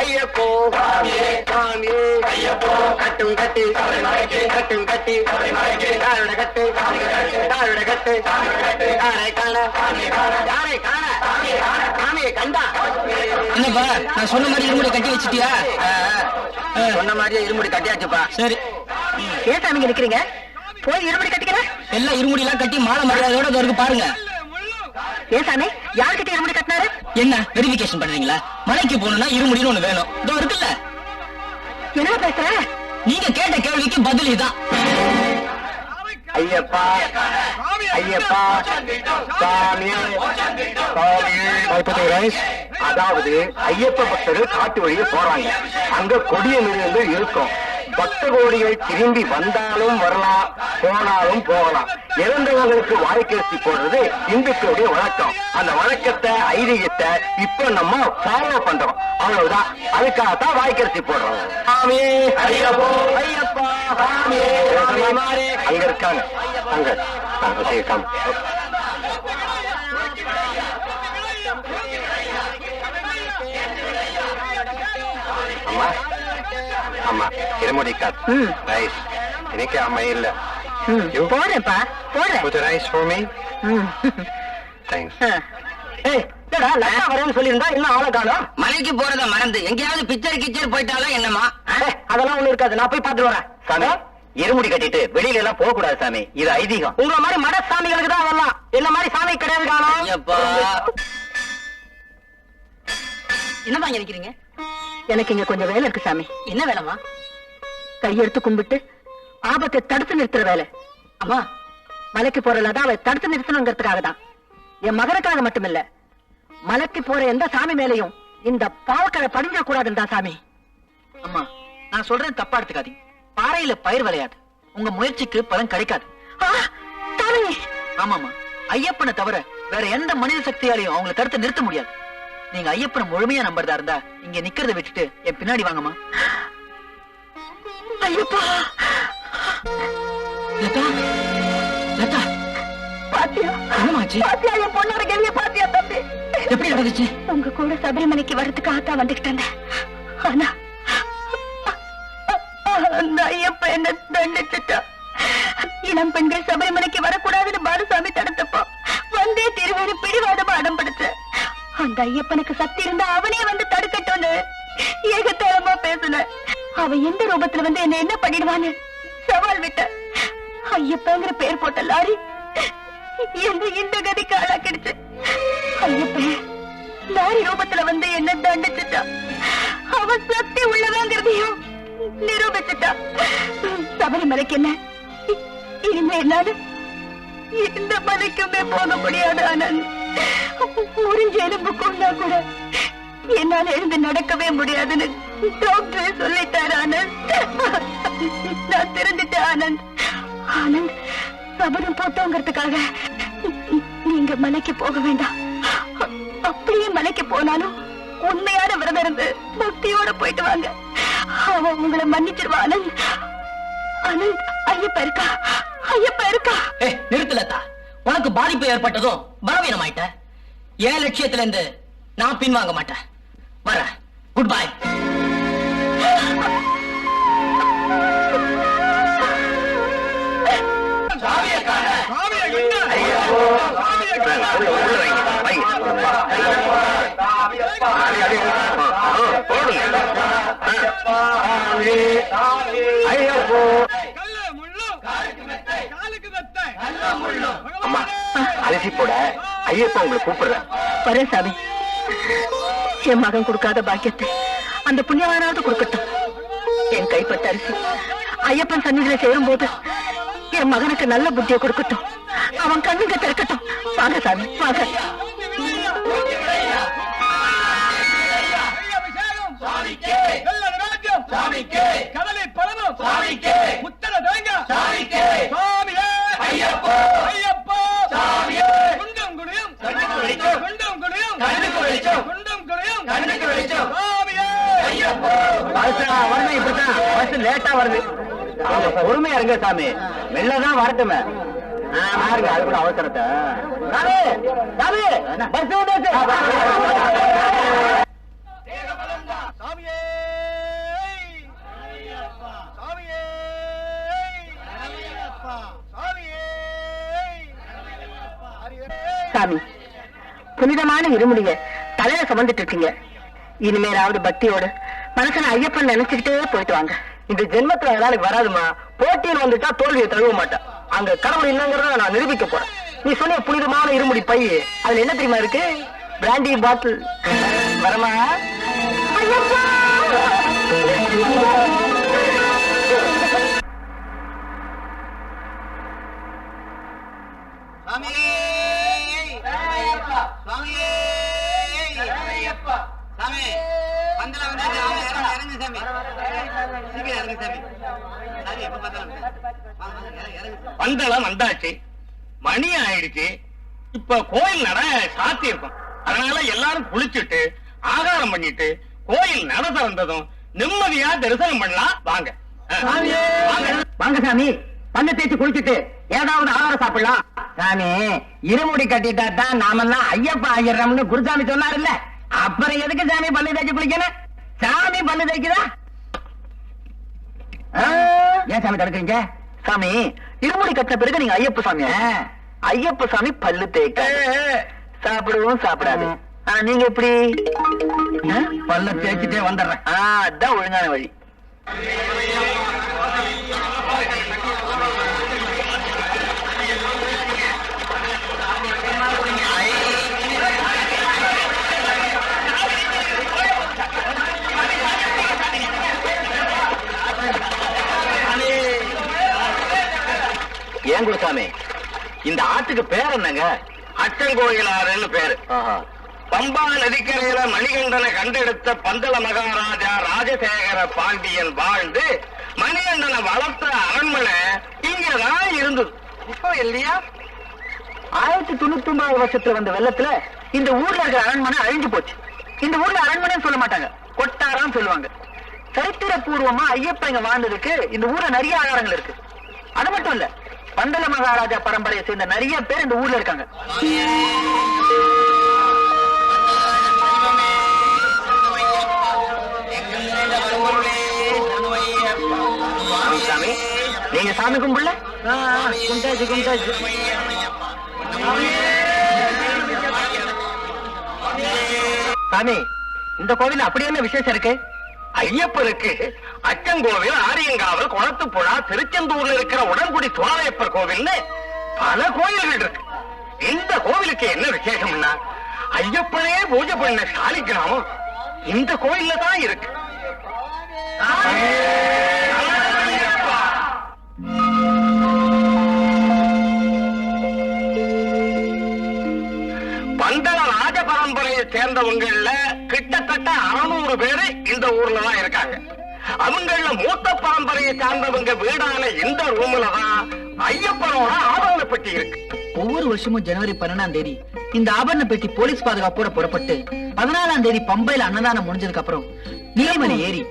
ஐயப்போ சாமியே கட்டும் கட்டி கட்டும் கட்டி யாரோட கட்டு யாரோட கட்டு யாரை காண யாரை காண சாமியை கண்டா. என்னப்பா நான் சொன்ன மாதிரி இருமுடி கட்டி வச்சிட்டியா? சொன்ன மாதிரியே இருமுடி கட்டியாச்சுப்பா. சரி. ஏன் சாமிங்க நிக்கிறீங்க? போய் இருபடி கட்டிக்கிறேன் எல்லாம் இருமுடி எல்லாம் கட்டி மாலை மரியாதையோட இருக்கு பாருங்க. ஏன் சாமி? யார்கிட்ட இருபடி கட்டினாரு? என்ன வெரிஃபிகேஷன் பண்றீங்களா மலைக்கு போகணும்னா இருமுடின்னு ஒண்ணு வேணும். இதோ இருக்குல்ல? என்ன பேசுற? நீங்க கேட்ட கேள்விக்கு பதில் இதான். ஐயப்பா ஐயப்பா சாமியே சாமியே. அதாவது ஐயப்ப பக்தர்கள் காட்டு வழியே போறாங்க. அங்க கொடிய மிருகங்கள் இருக்கும். பக்த கோடிகள் திரும்பி வந்தாலும் வரலாம் போனாலும் போகலாம். இறந்தவங்களுக்கு வாய்க்கரிசி போடுறது இந்துக்களுடைய வழக்கம். அந்த வழக்கத்தை ஐதீகத்தை இப்ப நம்ம ஃபாலோ பண்றோம். அவ்வளவுதான். அதுக்காகத்தான் வாய்க்கரிசி போடுறோம். அங்க இருக்காங்க. அங்க அங்க இருக்காங்க அம்மா. அம்மா இருமுடி கட் ரைஸ் இன்னைக்கு அம்மா இல்ல. ம். ஏய், என்னடா லட்டா வரேன்னு சொல்லியிருந்தா இன்னும் ஆளை காணோம்? மலைக்கு போறத மறந்து எங்கேயாவது பிச்சர் கிச்சர் போயிட்டாலும் என்னமா அதெல்லாம் ஒண்ணு இருக்காது. நான் போய் பார்த்துட்டு வரேன். சாமி இருமுடி கட்டிட்டு வெளியில எல்லாம் போக கூடாது சாமி. இது ஐதீகம். உங்கள மாதிரி மட சாமிகளுக்கு தான் அதெல்லாம். என்ன மாதிரி சாமி கிடையாது காணோம்? என்னப்பா இங்க நிக்கிறீங்க? எனக்கு இங்க கொஞ்சம் வேலை இருக்கு சாமி. என்ன வேலைமா கையெடுத்து கும்பிட்டு ஆபத்தை தடுத்து நிறுத்துற வேலை. அம்மா மலைக்கு போறல தான் அவளை தடுத்து நிறுத்தணுங்கிறதுக்காக தான். என் மகனுக்காக மட்டுமில்ல மலைக்கு போற எந்த சாமி மேலையும் இந்த பாவக்கரை படிஞ்ச கூடாதுன்னு தான் சாமி. அம்மா நான் சொல்றேன் தப்பா எடுத்துக்காதீங்க. பாறையில பயிர் விளையாது. உங்க முயற்சிக்கு பலன் கிடைக்காது. ஆமாமா ஐயப்பனை தவிர வேற எந்த மனித சக்தியாலையும் அவங்களை தடுத்து நிறுத்த முடியாது. நீங்க ஐயப்பனை முழுமையா நம்புறதா இருந்தா இங்க நிக்கிறத விட்டுட்டு என் பின்னாடி வாங்கம்மா. ஐயப்பா! லதா! லதா! பாத்தியா? என்னமாச்சு பாத்தியா என் பொண்ணோட கெவிய பாத்தியா தம்பி? எப்படி நடந்துச்சு? உங்க கூட சபரிமலைக்கு வரதுக்காகத்தான் வந்துகிட்டு இருந்தேன் ஆனா அந்த ஐயப்ப என்ன தண்டிச்சுட்டா. இளம் பெண்கள் சபரிமலைக்கு வரக்கூடாதுன்னு பாலசாமி தடுத்தப்போ அந்த ஐயப்பனுக்கு சக்தி இருந்தா அவனே வந்து தடுக்கட்டும்னு ஏகத்தேரமா பேசுன. அவன் எந்த ரூபத்துல வந்து என்ன என்ன பண்ணிடுவான்னு சவால் விட்ட. ஐயப்பங்கிற பேர் போட்ட லாரி என்ன இந்த கதிக்கு ஆளாக்கிடுச்சு. ஐயப்பன் லாரி ரூபத்துல வந்து என்ன தண்டிச்சுட்டா. அவன் சக்தி உள்ளவங்கிறதையும் நிரூபிச்சுட்டா. சபரிமலைக்கு என்ன? இனிமே என்னால இந்த மலைக்குமே போக முடியாது ஆனந்த் முறிஞ்ச எலும்பு கொண்டா கூட என்னால எழுந்து நடக்கவே முடியாதுன்னு டாக்டர் சொல்லிட்டார் ஆனந்த். நான் திறந்துட்டேன் ஆனந்த். ஆனந்த் சபரம் போட்டோங்கிறதுக்காக நீங்க மலைக்கு போக வேண்டாம். அப்படியே மலைக்கு போனாலும் உண்மையான விரதம் இருந்து பக்தியோட போயிட்டு வாங்க. அவன் உங்களை மன்னிச்சிருவா ஆனந்த். ஆனந்த் ஐயப்பா இருக்கா? ஐயப்பா இருக்கா? ஏ உனக்கு பாதிப்பு ஏற்பட்டதும் பலவீனமாயிட்ட. என் லட்சியத்துல இருந்து நான் பின்வாங்க மாட்டேன். வரேன் குட் பை உள்ள உள்ள வைங்க வைங்க அது, அது, ஆ, ஆ, போடுங்க ஆ. ஐயப்போ அம்மா அரிசி போட. ஐயப்பா உங்களை கூப்பிடுறேன் வரேன் சாமி. என் மகன் கொடுக்காத பாக்கியத்தை அந்த புண்ணியவானாவது கொடுக்கட்டும். என் கைப்பட்ட அரிசி ஐயப்பன் சன்னிதியில சேரும் போது என் மகனுக்கு நல்ல புத்தியை கொடுக்கட்டும். அவன் கண்ணுங்க திறக்கட்டும். வாங்க சாமி வாங்க. வரணும் இப்படித்தான் பஸ் லேட்டா வருது. உரிமையா இருங்க சாமி. வெளிலதான் வரட்டுமே. பாருங்க அவசரத்தை. சாமி புனிதமான இருமுடிய தலையில சுமந்துட்டு இருக்கீங்க. இனிமேலாவது பக்தியோட மனசுல ஐயப்பன் நினைச்சுக்கிட்டே போயிட்டு வாங்க. இந்த ஜென்மத்துல அதனால வராதுமா. போட்டியில் வந்துட்டா தோல்வியை தழுவ மாட்டேன். அங்க கடவுள் இல்லைங்கிறத நான் நிரூபிக்க போறேன். நீ சொன்ன புனிதமான இருமுடி பை அதுல என்ன தெரியுமா இருக்கு? பிராண்டி பாட்டில் வரமா? பந்தளம் வந்தாச்சு. மணி ஆயிடுச்சு. இப்ப கோயில் நட சாத்தி இருக்கும். அதனால எல்லாரும் குளிச்சுட்டு ஆகாரம் பண்ணிட்டு கோயில் நட திறந்ததும் நிம்மதியா தரிசனம் பண்ணலாம். வாங்க. வாங்க. வாங்க சாமி. பந்து தேய்ச்சி குளிச்சுட்டு ஏதாவது ஆகாரம் சாப்பிடலாம். சாமி இருமுடி கட்டிட்டா தான் நாமெல்லாம் ஐயப்பா ஆயிடுறோம்னு குருசாமி சொன்னாருல்ல. அப்புறம் எதுக்கு சாமி பல்லு தேய்ச்சி குளிக்கணும்? சாமி பல்லு தேய்க்குதா? ஏன் சாமி தடுக்கிறீங்க? சாமி இருமுடி கட்டின பிறகு நீங்க ஐயப்ப சாமி. ஐயப்ப சாமி பல்லு தேய்க்க. சாப்பிடுவோம் சாப்பிடாது. ஆனா நீங்க எப்படி? பல்ல தேய்ச்சிட்டே வந்துடுறேன். அதான் ஒழுங்கான வழி. ஏன் குருசாமி இந்த ஆத்துக்கு பேர் என்னங்க? அச்சங்கோயிலாறுன்னு பேரு. ஆஹா. பம்பா நதிக்கரையில மணிகண்டனை கண்டெடுத்த பந்தள மகாராஜா ராஜசேகர பாண்டியன் வாழ்ந்து மணிகண்டனை வளர்த்த அரண்மனை இங்கதான் இருந்தது. இப்போ இல்லையா? ஆயிரத்தி தொண்ணூத்தி ஒன்பது வருஷத்துல வந்த வெள்ளத்துல இந்த ஊர்ல இருக்கிற அரண்மனை அழிஞ்சு போச்சு. இந்த ஊர்ல அரண்மனைன்னு சொல்ல மாட்டாங்க. கொட்டாரம் சொல்லுவாங்க. சரித்திர பூர்வமா ஐயப்பன் இங்க வாழ்ந்ததுக்கு இந்த ஊர்ல நிறைய ஆதாரங்கள் இருக்கு. அது மட்டும் இல்ல பந்தல மகாராஜா பரம்பரையை சேர்ந்த நிறைய பேர் இந்த ஊர்ல இருக்காங்க. நீங்க சாமி கும்பிடல? கும்பிட்டாச்சு கும்பிட்டாச்சு. சாமி இந்த கோவில் அப்படி என்ன விசேஷம் இருக்கு? ஐயப்பனுக்கு அச்சங்கோவில் ஆரியங்காவல் குளத்துப்புழா திருச்செந்தூர்ல இருக்கிற உடன்குடி சோழையப்பர் கோவில்னு பல கோயில்கள் இருக்கு. இந்த கோவிலுக்கு என்ன விசேஷம்னா ஐயப்பனே பூஜை பண்ண சாலி கிராமம் இந்த கோயில்ல தான் இருக்கு. பந்தள ராஜ பரம்பரையை சேர்ந்தவங்கள் கிட்டத்தட்ட அறுநூறு பேரு இந்த ஊர்ல தான் இருக்காங்க. அவங்கள மூத்த பரம்பரையை சார்ந்தவங்க வீடான இந்த ரூம்ல தான் ஐயப்பனோட ஆபரண பெட்டி இருக்கு. ஒவ்வொரு வருஷமும் ஜனவரி பன்னெண்டாம் தேதி இந்த ஆபரண பெட்டி போலீஸ் பாதுகாப்போட புறப்பட்டு பதினாலாம் தேதி பம்பையில அன்னதானம் முடிஞ்சதுக்கு அப்புறம் நீலிமலை ஏறி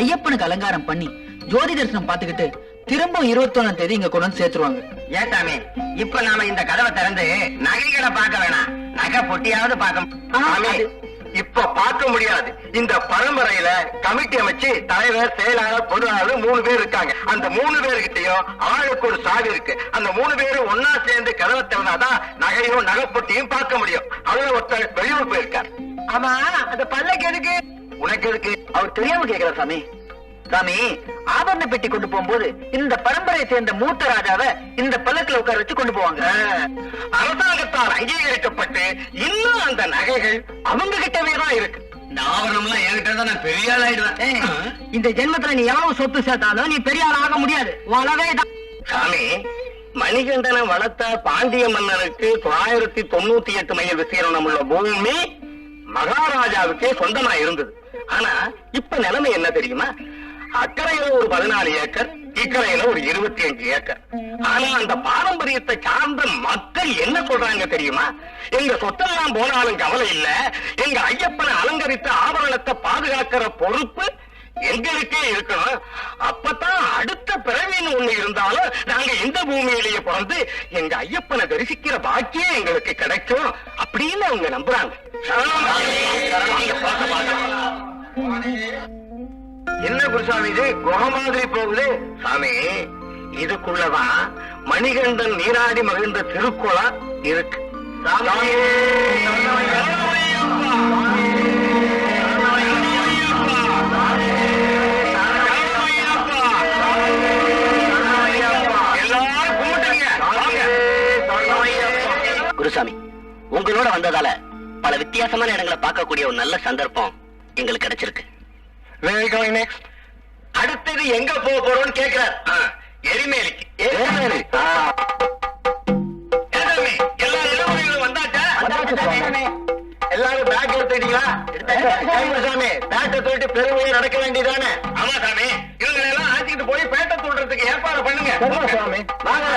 ஐயப்பனுக்கு அலங்காரம் பண்ணி ஜோதி தரிசனம் பார்த்துக்கிட்டு திரும்ப இருபத்தொன்னாம் தேதி இங்க கொண்டு வந்து சேர்த்துருவாங்க. ஏன் சாமி இப்ப நாம இந்த கதவை திறந்து நகைகளை பார்க்க வேணாம். நகை பொட்டியாவது பார்க்க இப்ப பார்க்க முடியாது. இந்த பரம்பரையில கமிட்டி அமைச்சு தலைவர் செயலாளர் பொருளாளர் மூணு பேர் இருக்காங்க. அந்த மூணு பேர்கிட்டயும் ஆளுக்கு ஒரு சாவி இருக்கு. அந்த மூணு பேரும் ஒன்னா சேர்ந்து கதவை திறந்தாதான் நகையும் நகைப்பொட்டியும் பார்க்க முடியும். அதுல ஒருத்தர் வெளியூர் போயிருக்கார். ஆமா அந்த பல்லக்கு எதுக்கு? உனக்கு எதுக்கு? அவர் தெரியாம கேக்குறார் சாமி. சாமி ஆபரண பெட்டி கொண்டு போகும்போது இந்த பரம்பரையை சேர்ந்த மூத்த ராஜாவை இந்த பல்லக்குல உட்கார வச்சு கொண்டு போவாங்க. அரசாங்கத்தால் அங்கீகரிக்கப்பட்டு இன்னும் அந்த நகைகள் அவங்க கிட்டவே தான் இருக்கு. இந்த ஆவரணம்லாம் என்கிட்ட தான் நான் பெரிய ஆள் ஆயிடுவேன். இந்த ஜென்மத்துல நீ எவ்வளவு சொத்து சேர்த்தாலும் நீ பெரிய ஆள் ஆக முடியாது. தான் சாமி மணிகண்டனை வளர்த்த பாண்டிய மன்னனுக்கு தொள்ளாயிரத்தி தொண்ணூத்தி எட்டு மைல் விஸ்தீரணம் உள்ள பூமி மகாராஜாவுக்கே சொந்தமா இருந்தது. ஆனா இப்ப நிலைமை என்ன தெரியுமா? அக்கறையில ஒரு பதினாலு ஏக்கர் இக்கரையில ஒரு இருபத்தி அஞ்சு ஏக்கர். ஆனா அந்த பாரம்பரியத்தை சார்ந்த மக்கள் என்ன சொல்றாங்க தெரியுமா? எங்க சொத்தெல்லாம் போனாலும் கவலை இல்ல. எங்க ஐயப்பனை அலங்கரித்த ஆபரணத்தை பாதுகாக்கிற பொறுப்பு எங்களுக்கே இருக்கணும். அப்பதான் அடுத்த பிறவின்னு ஒண்ணு இருந்தாலும் நாங்க இந்த பூமியிலேயே பிறந்து எங்க ஐயப்பனை தரிசிக்கிற பாக்கியம் எங்களுக்கு கிடைக்கும் அப்படின்னு அவங்க நம்புறாங்க. வாங்க, என்ன குருசாமி இது? குகை மாதிரி போகுது. சாமி இதுக்குள்ளதான் மணிகண்டன் நீராடி மகிழ்ந்த திருக்குளம் இருக்கு. குருசாமி உங்களோட வந்ததால பல வித்தியாசமான இடங்களை பார்க்கக்கூடிய ஒரு நல்ல சந்தர்ப்பம் எங்களுக்கு கிடைச்சிருக்கு. அடுத்தது எங்க போக போறோம்னு கேக்குறார் எரிமேலிக்கு எரிமேலி. சாமி, எல்லா இளவரசிகளும் வந்தாச்சா. எல்லாரும் பேக் எடுத்துக்கிட்டீங்களா கைங்க சாமி பேட்டை தூக்கிட்டு பெருமையை நடக்க வேண்டியதானே ஆமா சாமி இவங்க எல்லாம் ஆச்சிக்கிட்டு போய் பேட்டை தூண்டுறதுக்கு ஏற்பாடு பண்ணுங்க வாங்க.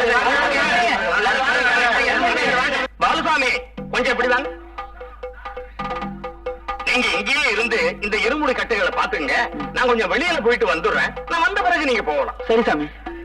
பாலுசாமி கொஞ்சம் இப்படி வாங்க நீங்க இங்கேயே இருந்து இந்த இருமுடி கட்டுகளை பாத்துங்க நான் கொஞ்சம் வெளியில போயிட்டு வந்துடுறேன். நான் வந்த பிறகு நீங்க போகலாம். சரி சாமி.